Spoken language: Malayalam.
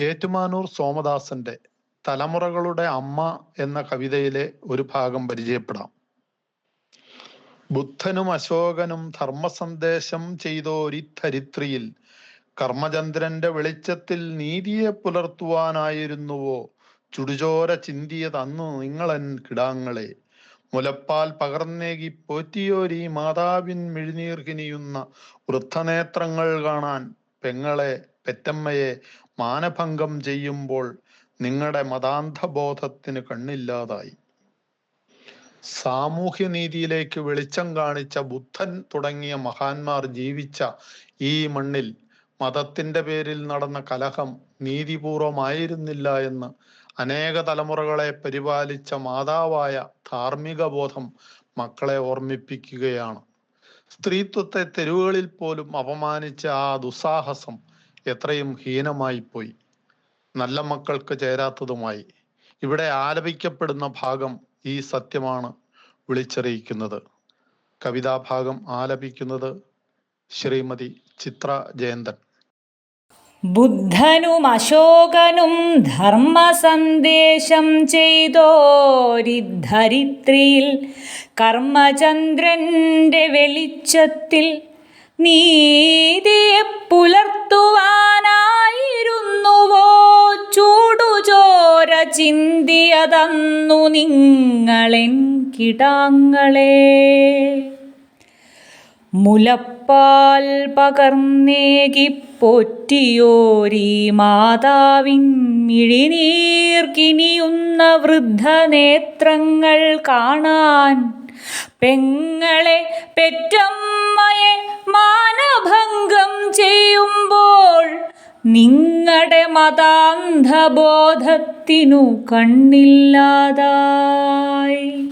ഏറ്റുമാനൂർ സോമദാസന്റെ തലമുറകളുടെ അമ്മ എന്ന കവിതയിലെ ഒരു ഭാഗം പരിചയപ്പെടാം. ബുദ്ധനും അശോകനും ധർമ്മസന്ദേശം ചെയ്തോരിധരിത്രിയിൽ കർമ്മചന്ദ്രന്റെ വെളിച്ചത്തിൽ നീതിയെ പുലർത്തുവാനായിരുന്നുവോ ചുടുചോര ചിന്തിയതന്നു നിങ്ങളൻ കിടാങ്ങളെ. മുലപ്പാൽ പകർന്നേകി പോറ്റിയോരീ മാതാവിൻ മിഴിനീർകിനിയുന്ന വൃദ്ധനേത്രങ്ങൾ കാണാൻ പെങ്ങളെ പെറ്റമ്മയെ മാനഭംഗം ചെയ്യുമ്പോൾ നിങ്ങളുടെ മതാന്ധബോധത്തിന് കണ്ണില്ലാതായി. സാമൂഹ്യനീതിയിലേക്ക് വെളിച്ചം കാണിച്ച ബുദ്ധൻ തുടങ്ങിയ മഹാന്മാർ ജീവിച്ച ഈ മണ്ണിൽ മതത്തിന്റെ പേരിൽ നടന്ന കലഹം നീതിപൂർവമായിരുന്നില്ല എന്ന് അനേക തലമുറകളെ പരിപാലിച്ച മാതാവായ ധാർമ്മിക ബോധം മക്കളെ ഓർമ്മിപ്പിക്കുകയാണ്. സ്ത്രീത്വത്തെ തെരുവുകളിൽ പോലും അപമാനിച്ച ആ ദുസ്സാഹസം എത്രയും ഹീനമായി പോയി നല്ല മക്കൾക്ക് ചേരാത്തതുമായി. ഇവിടെ ആലപിക്കപ്പെടുന്ന ഭാഗം ഈ സത്യമാണ് വിളിച്ചറിയിക്കുന്നത്. കവിതാഭാഗം ആലപിക്കുന്നത് ശ്രീമതി ചിത്ര ജയന്തൻ. ബുദ്ധനും അശോകനും ധർമ്മ സന്ദേശം ചെയ്തോരിധരിത്രിയിൽ കർമ്മചന്ദ്രന്റെ വെളിച്ചത്തിൽ നീതിയെ ചിന്തിയതന്നു നിങ്ങളെൻ കിടാങ്ങളെ. മുലപ്പാൽ പകർന്നേകി പോറ്റിയോരീ മാതാവിൻ മിഴിനീർക്കിനിയുന്ന വൃദ്ധനേത്രങ്ങൾ കാണാൻ പെങ്ങളെ പെറ്റമ്മയെ നിങ്ങളുടെ മതാന്ധബോധത്തിനു കണ്ണില്ലാതായി.